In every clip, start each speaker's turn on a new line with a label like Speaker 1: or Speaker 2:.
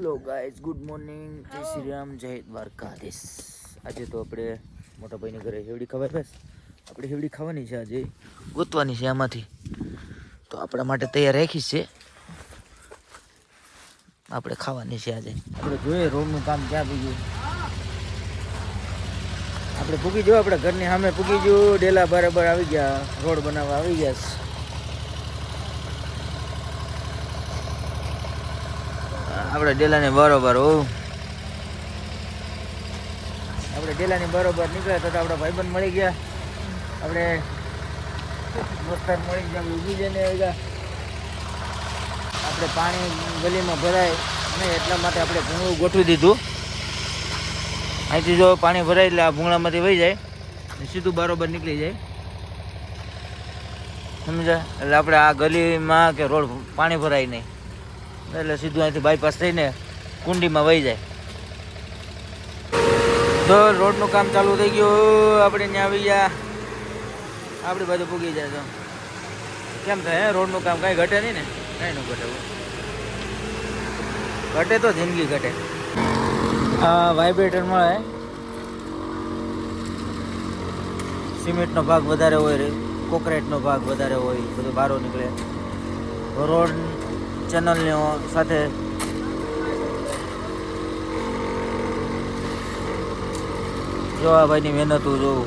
Speaker 1: Hello guys good morning જય શ્રી રામ જય દ્વારકાધીશ આજે તો આપણે મોટા ભાઈને ઘરે હેવડી ખવાય બસ. આપણે હેવડી ખાવાની છે આજે. ગોતવાની છે આમાંથી. તો આપણા માટે તૈયાર રાખી છે. આપણે ખાવાની છે આજે. આપણે જોઈએ રોડનું કામ ક્યાં પૂગ્યું આપણે પૂગી જો આપણે ઘરની સામે પૂગી જો ડેલા બરાબર આવી ગયા. રોડ બનાવવા આવી ગયા છે. આપણે ડેલાની બરોબર, હો. આપણે ડેલાની બરોબર નીકળ્યા તો આપણા ભાઈબંધ મળી ગયા. આપણે દોસ્તાર મળી ગયા ઊભી જઈને આવ્યા. આપણે પાણી ગલીમાં ભરાય નહીં, એટલા માટે આપણે ભૂંગળું ગોઠવી દીધું. અહીંથી જો પાણી ભરાય એટલે આ ભૂંગળામાંથી વહી જાય સીધું બરોબર નીકળી જાય. સમજ્યા? એટલે આપણે આ ગલીમાં કે રોડ પાણી ભરાય નહીં. એટલે સીધું અહીંથી બાયપાસ થઈને કુંડીમાં વહી જાય. તો રોડનું કામ ચાલુ થઈ ગયું. આપણે ત્યાં આવી ગયા. આપણી બાજુ પૂગી જાય તો. કેમ થાય રોડનું કામ કાંઈ ઘટે નહીં ને? કાંઈ ન ઘટે ઘટે તો જિંદગી ઘટે. આ વાઇબ્રેટર મળે સિમેન્ટનો ભાગ વધારે હોય, કોકરેટનો ભાગ વધારે હોય, બધું બારો નીકળે. રોડ ચેનલની સાથે જો આ ભાઈની મહેનતું જોઉં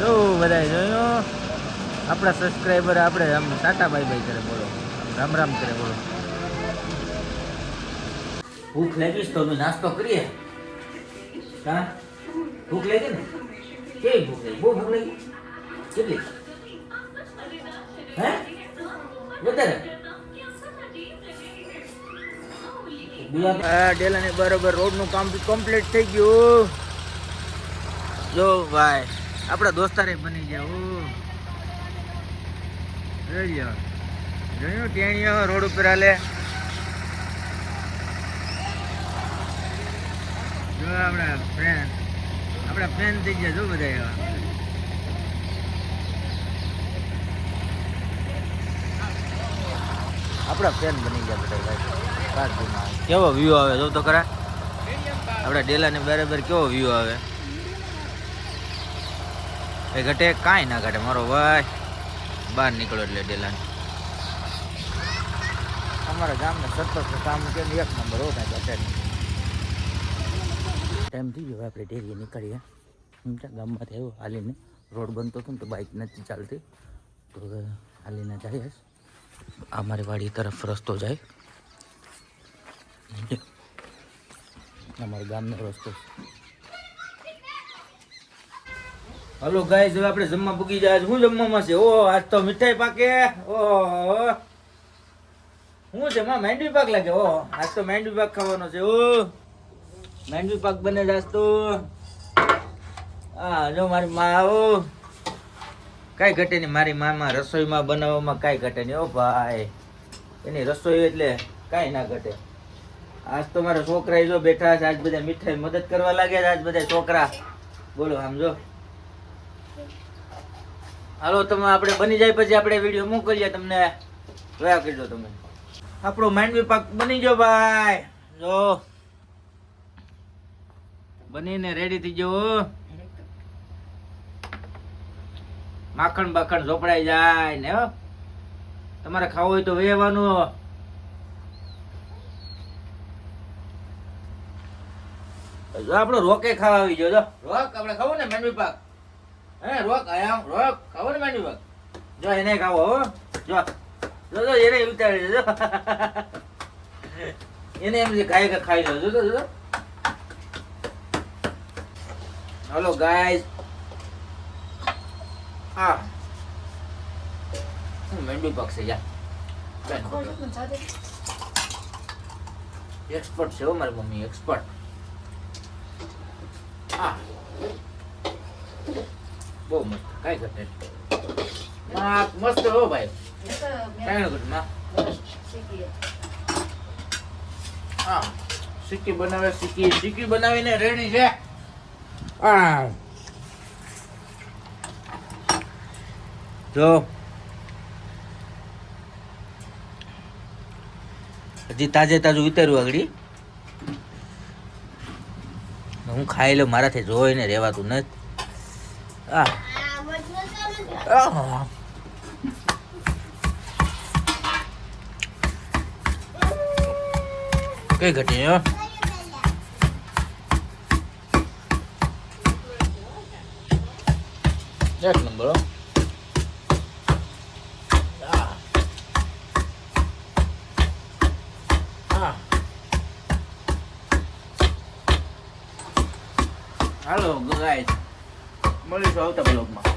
Speaker 1: જો બધા જોયું આપણા સબસ્ક્રાઈબર આપણે આમ ટાટા બાય બાય કરે બોલો. રામ રામ કરે બોલો. ભૂખ લાગી તો અમે નાસ્તો કરીએ. હા? ભૂખ લાગી ને? કેવી ભૂખ લાગી? બહુ ભૂખ લાગી? કેટલી? હે? વધારે? બરોબર રોડનું કામ કમ્પ્લીટ થઈ ગયું. જો ભાઈ આપણા દોસ્તારે બની ગયા જોયો? ટેણીઓ રોડ ઉપર હાલે. જો આપણા ફ્રેન્ડ આપણા ફ્રેન્ડ થઈ ગયા જો બધા એવા. આપણા ફ્રેન્ડ બની ગયા બધા ભાઈ. કારગીમાં કેવો વ્યૂ આવે જો તો ખરા? આપણા ડેલાની બરાબર કેવો વ્યૂ આવે? એ ઘટે, કાંઈ ના ઘટે, મારો ભાઈ. બહાર નીકળો એટલે ડેલાની. અમારા ગામને સરપંચ કામ કે એક નંબર હોય અત્યારે ટાઈમ થઈ ગયો આપણે ડેરીએ નીકળીએ. ગામમાં આવ્યો હાલીને રોડ બનતો હતો ને તો બાઇક નથી ચાલતી. તો હાલીને જઈએ. અમારી વાડી તરફ રસ્તો જાય. અમારા ગામનો રસ્તો હલો ગાય હવે આપણે જમવા પૂગી જાય શું જમવામાં છે? ઓ, આજ તો મીઠાઈ પાકે. ઓહો શું છે? માં મેંડવી પાક લાગે. ઓ આજ તો મેંડવી પાક ખાવાનો છે. ઓ. મેંડવી પાક બને જાસ તો. હા જો મારી માં આવો કાંઈ ઘટે નહીં. મારી મામાં રસોઈમાં બનાવવામાં કાંઈ ઘટે નહીં. ઓ ભાઈ. એની રસોઈ એટલે કાંઈ ના ઘટે. આજ તો મારા છોકરા જો બેઠા છે. આજ બધા મીઠાઈ મદદ કરવા લાગ્યા છે. આજ બધા છોકરા. બોલો, આમ જો. હાલો, તમે આપણે બની જાય પછી આપણે વીડિયો મોકલીએ. તમને જોયા કરજો તમે. આપણો માંડવી પાક બની ગયો ભાઈ. જો. બનીને રેડી થઈ ગયો. માખણ બાખણ ઝોપડાઈ જાય ને તમારે ખાવું હોય તો વેવાનું. આપણો રોકે ખાવા આવી જો. રોક, આપણે ખાવું ને માંડવી પાક હે રોક આયા રોક ખબર ને માંડવી પાક જો એને ખાવો હો. જો જો જો એને ઉતારી જો એને એમ જે ગાય કે ખાઈ લો. જો જો જો હલો ગાઈસ આ હું માંડવી પાક છે યા એક્સપર્ટ છે મારી મમ્મી એક્સપર્ટ આ બહુ મસ્ત. કાંઈ ઘટે. મસ્ત હો ભાઈ. આ સિક્કી બનાવે સિક્કી સિક્કી બનાવીને રેડી છે. હા જો. હજી તાજે તાજું ઉતાર્યું આગળ. હું ખાઈ લઉં, મારાથી જોઈને રહેવાતું નથી. આ આહ. કઈ ઘટી હો એક નંબર હો આહ. આહ. હાલો ગાઈસ મળીશું આવતા બ્લોગમાં